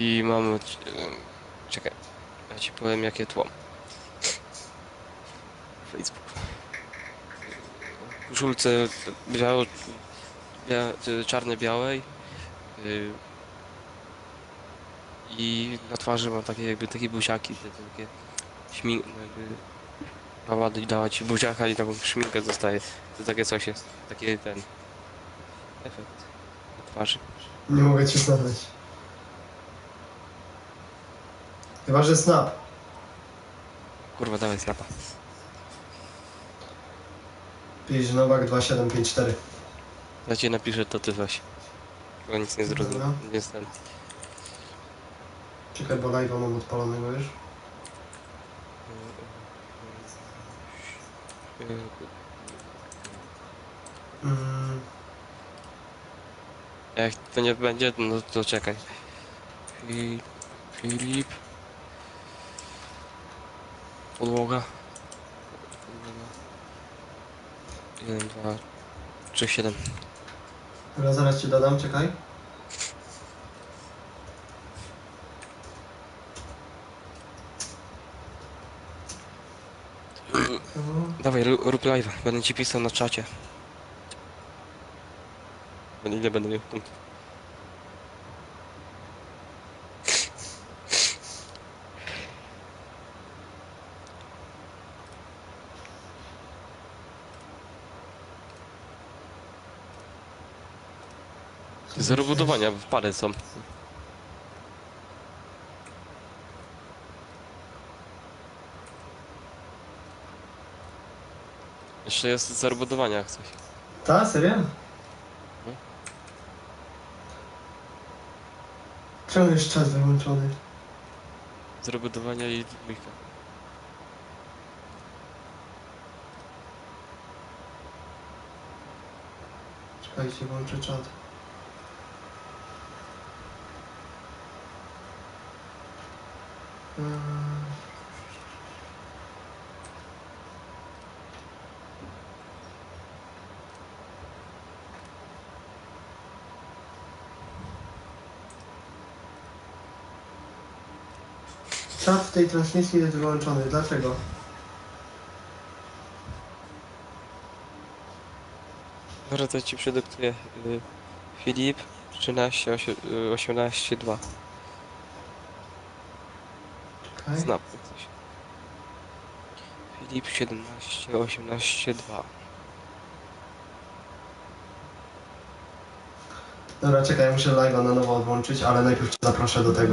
I mamy... Czekaj, ja ci powiem jakie tło. Facebook. Koszulce biało... Bia, czarne białej. y, I na twarzy mam takie jakby takie buziaki, te, takie śmink, no jakby mama dała ci buziaka i taką szminkę zostaje. To takie coś jest, taki ten efekt na twarzy. Nie mogę cię znaleźć. Chyba, że snap. Kurwa, dawaj snapa. Pisz Nowak 2754. Ja ci napiszę, to ty weź. Bo nic nie zrozumiem. Dobra. Nie jestem. Czekaj, bo live'a mam odpalonego już. Mm, Jak to nie będzie, no to czekaj. Fi- Filip. Podłoga. Podłoga. 1, 2, 3, 7. dobra, zaraz ci dodam, czekaj. Dawaj, rób live. Będę ci pisał na czacie. Będę- Ile będę miał punktów? Zero budowania, w parę są. Jeszcze jest zero budowania jak coś. Ta, serio? Czemu jest czas wyłączony? Zero budowania i dwójka. Czekajcie, włączę czat. Czat w tej transmisji jest wyłączony. Dlaczego? Dobra, to ci przedyktuję. Y, Filip 13, osie- y, 18, 2. Czekaj. Jak coś. Filip 17, 18, 2. Dobra, czekaj, muszę live'a na nowo odłączyć, ale najpierw cię zaproszę do tego.